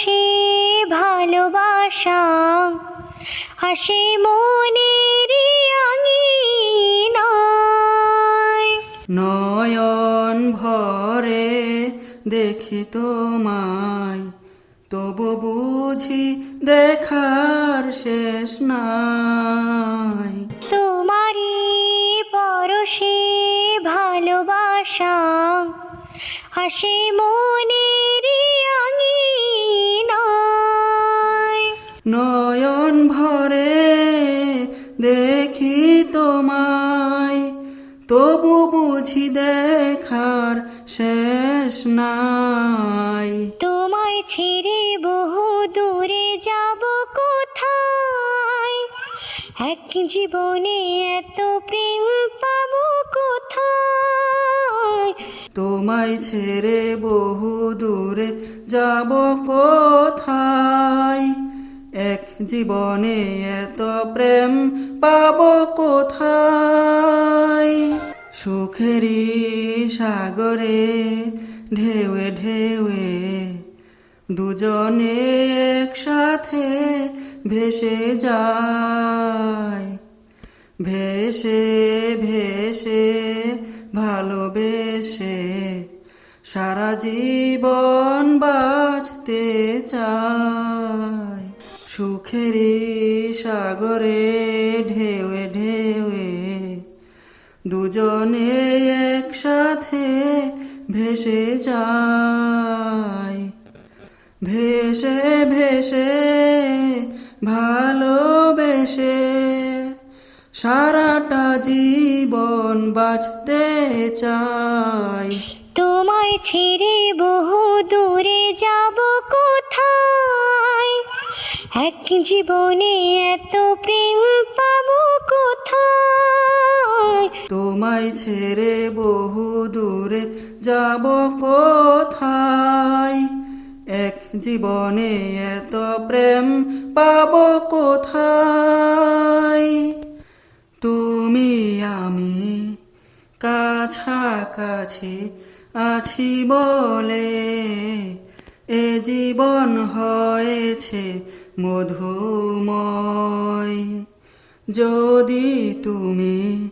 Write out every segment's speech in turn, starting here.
পরশে ভালোবাসা আসে মনের নয়ন ভরে দেখি তোমায় তবু বুঝি দেখার শেষ নাই। তোমারই পরশে ভালোবাসা আসে মনের নয়ন ভরে দেখি তোমায় তবু বুঝি দেখার শেষ নাই। তোমায় ছেড়ে বহু দূরে যাব কোথায়? এক জীবনে এত প্রেম পাবো কোথায়? তোমায় ছেড়ে বহু দূরে যাব কোথায়? এক জীবনে এত প্রেম পাব কোথায়? সুখেরই সাগরে ঢেউয়ে ঢেউয়ে দুজনে একসাথে ভেসে যায়। ভেসে ভেসে, ভালোবেসে সারা জীবন বাঁচতে চাই। সুখেরই সাগরে ঢেউয়ে ঢেউয়ে দুজনে একসাথে ভেসে যায়। ভেসে ভেসে, ভালোবেসে সারাটা জীবন বাঁচতে চাই তোমায় ছেড়ে বহু দূরে যাব কোথায়? এক জীবনে এত প্রেম পাবো কোথায়? তোমায় ছেড়ে বহু দূরে যাব কোথায়? এক জীবনে এত প্রেম পাব কোথায়? তুমি আমি কাছাকাছি আছি বলে এ জীবন হয়েছে মধুময়। যদি তুমি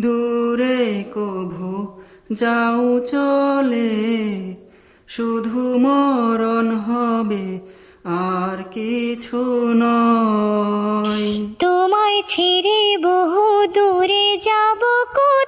দূরে কভু যাও চলে, শুধু মরণ হবে আর কিছু নয়। তোমায় ছেড়ে বহু দূরে যাব কোথায়?